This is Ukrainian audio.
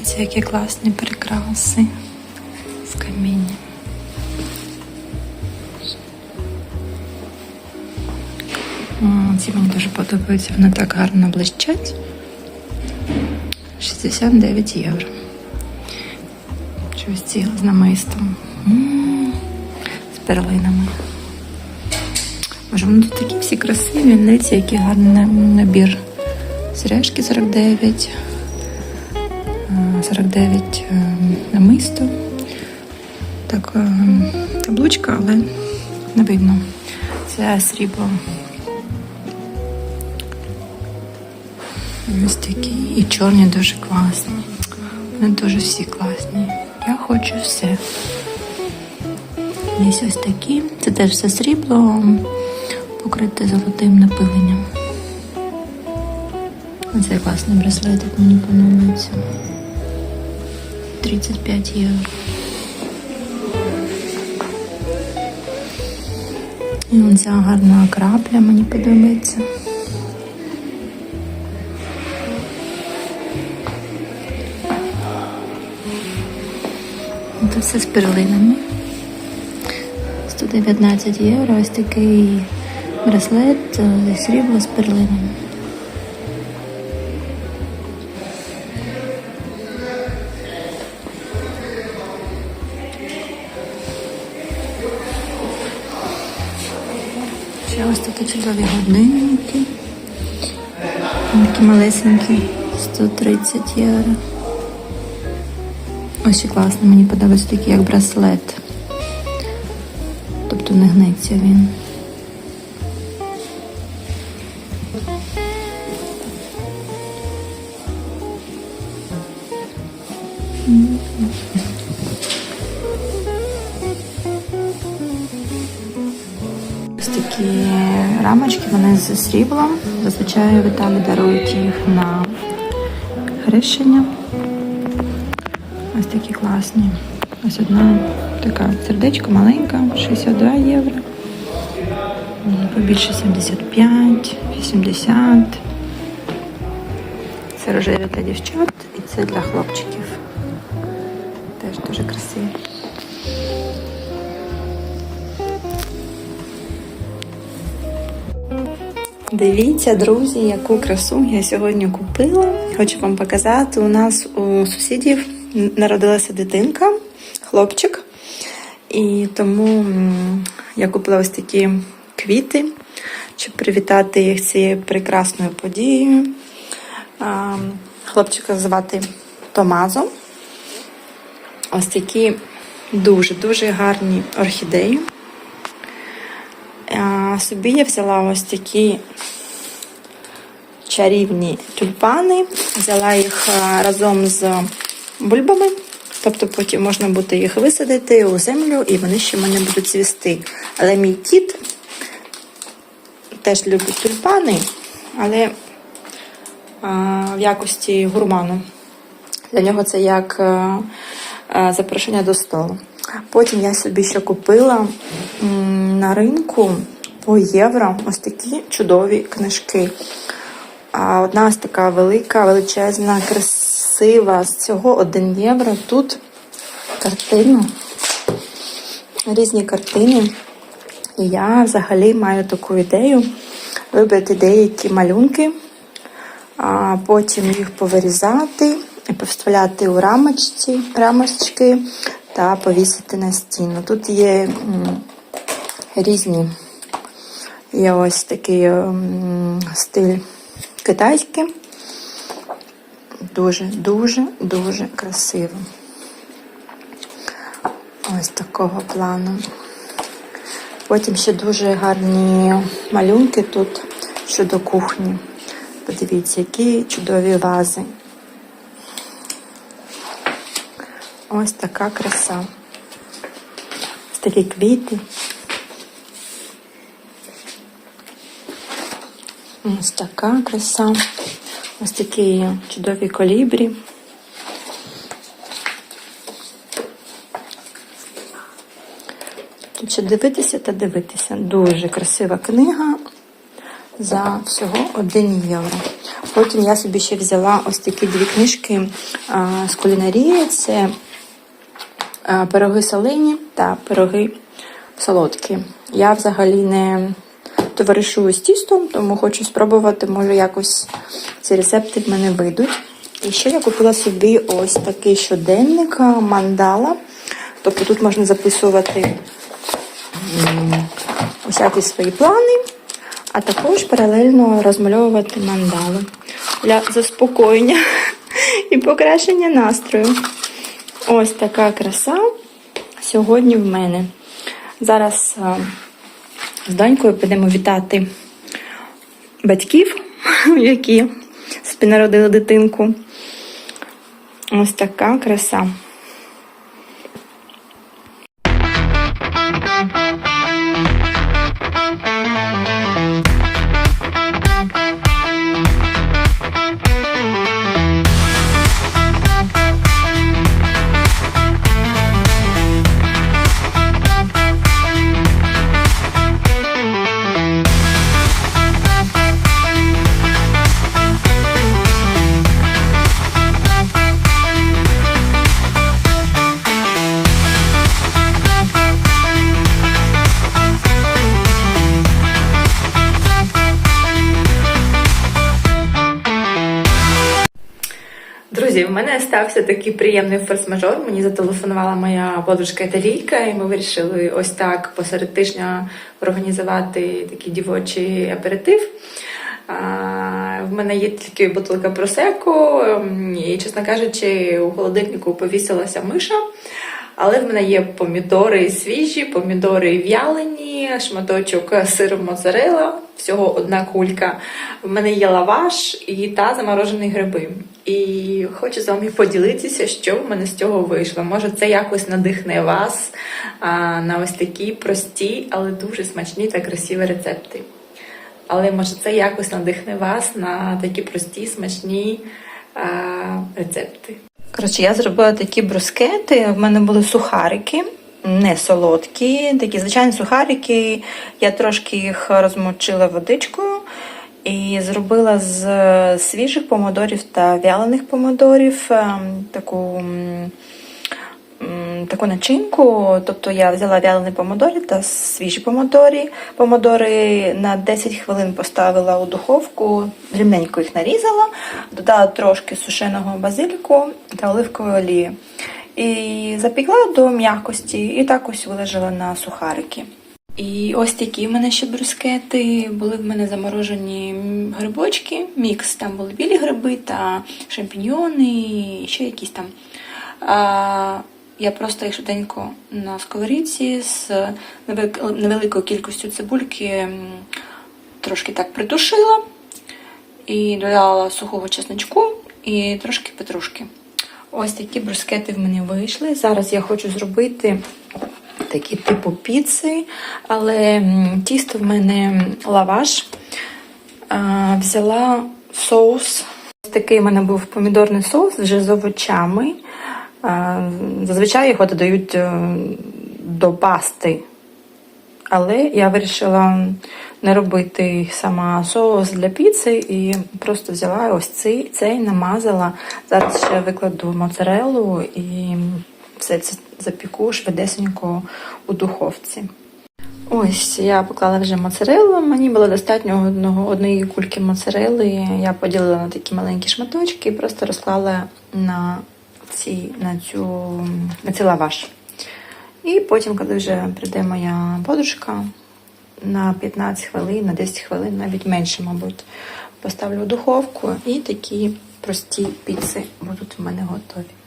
Дивіться, які класні прикраси з каміння. Ці мені дуже подобаються, вони так гарно блищать. 69 євро. Щось ці з намистом. М, З перлинами. Боже, вони тут такі всі красиві. Дивіться, який гарний набір. Сережки 49. Е, 49 е, намисто. Так, е, каблучка, але не видно. Це срібло. Ось такі. І чорні дуже класні. Вони дуже всі класні. Я хочу все. Є ось такі. Це теж все срібло, покрите золотим напиленням. Оце класний браслетик, мені подобається. 35 євро. І оця гарна крапля мені подобається. Це все з перлинами. 119 євро. Ось такий браслет е, зі срібла з перлинами. Чудові годинники. Такі малесенькі, 130 євро. Ось ще класно, мені подобається такий як браслет. Тобто не гнеться він. Такі рамочки, вони з сріблом. Зазвичай в дарують їх на хрещення. Ось такі класні. Ось одна така сердечко маленька, 62 євро. Побільше 75, 80. Це рожеві для дівчат і це для хлопчиків. Дивіться, друзі, яку красу я сьогодні купила. Хочу вам показати. У нас у сусідів народилася дитинка, хлопчик. І тому я купила ось такі квіти, щоб привітати їх цією прекрасною подією. Хлопчика звати Томазо. Ось такі дуже-дуже гарні орхідеї. Собі я взяла ось такі чарівні тюльпани. Взяла їх разом з бульбами. Тобто потім можна буде їх висадити у землю, і вони ще в мене будуть цвісти. Але мій кіт теж любить тюльпани, але а, в якості гурману. Для нього це як е, е, запрошення до столу. Потім я собі ще купила на ринку по євро ось такі чудові книжки. А одна ось така велика, величезна, красива. З цього 1 євро. Тут картини, різні картини. І я взагалі маю таку ідею вибрати деякі малюнки, а потім їх повирізати і повставляти у рамочці, рамочки та повісити на стіну. Тут є різні, є ось такий м, стиль китайський. Дуже, дуже, дуже красиво. Ось такого плану. Потім ще дуже гарні малюнки тут щодо кухні. Подивіться, які чудові вази. Ось така краса. Ось такі квіти. Ось така краса. Ось такі чудові колібрі. Тут ще дивитися та дивитися. Дуже красива книга за всього 1 євро. Потім я собі ще взяла ось такі дві книжки з кулінарії. Це пироги солені та пироги солодкі. Я взагалі не товаришую з тістом, тому хочу спробувати, може якось ці рецепти в мене вийдуть. І ще я купила собі ось такий щоденник мандала. Тобто тут можна записувати усякі свої плани, а також паралельно розмальовувати мандали для заспокоєння і покращення настрою. Ось така краса сьогодні в мене. Зараз а, з донькою підемо вітати батьків, які спінародили дитинку. Ось така краса. Друзі, в мене стався такий приємний форс-мажор. Мені зателефонувала моя подружка італійка, і ми вирішили ось так посеред тижня організувати такий дівочий аперитив. В мене є тільки бутилка просеку, ем, і, чесно кажучи, у холодильнику повісилася миша. Але в мене є помідори свіжі, помідори в'ялені, шматочок сиру моцарелла, всього одна кулька. В мене є лаваш і та заморожені гриби. І хочу з вами поділитися, що в мене з цього вийшло. Може, це якось надихне вас на ось такі прості, але дуже смачні та красиві рецепти. Але може це якось надихне вас на такі прості, смачні а, рецепти. Коротше, я зробила такі брускети. В мене були сухарики, не солодкі, такі звичайні сухарики. Я трошки їх розмочила водичкою і зробила з свіжих помидорів та вялених помидорів ем, таку. Таку начинку, тобто я взяла вялені помидори та свіжі помидори. Помидори на 10 хвилин поставила у духовку, рівненько їх нарізала, додала трошки сушеного базиліку та оливкової олії. І запікла до м'якості, і так ось вилежала на сухарики. І ось такі в мене ще брускети. Були в мене заморожені грибочки, мікс. Там були білі гриби та шампіньйони, і ще якісь там. А, я просто їх швиденько на сковорідці з невеликою кількістю цибульки трошки так притушила і додала сухого чесночку і трошки петрушки. Ось такі брускети в мене вийшли. Зараз я хочу зробити такі типу піци, але тісто в мене лаваш. Взяла соус. Ось такий в мене був помідорний соус вже з овочами. Зазвичай його додають е, до пасти. Але я вирішила не робити сама соус для піци і просто взяла ось цей, цей намазала. Зараз ще викладу моцарелу і все це запіку швидесенько у духовці. Ось я поклала вже моцарелу. Мені було достатньо одного, однієї кульки моцарели. Я поділила на такі маленькі шматочки і просто розклала на, ці, на, цю, на цей лаваш. І потім, коли вже прийде моя подружка, на 15 хвилин, на 10 хвилин, навіть менше, мабуть, поставлю в духовку, і такі прості піци будуть в мене готові.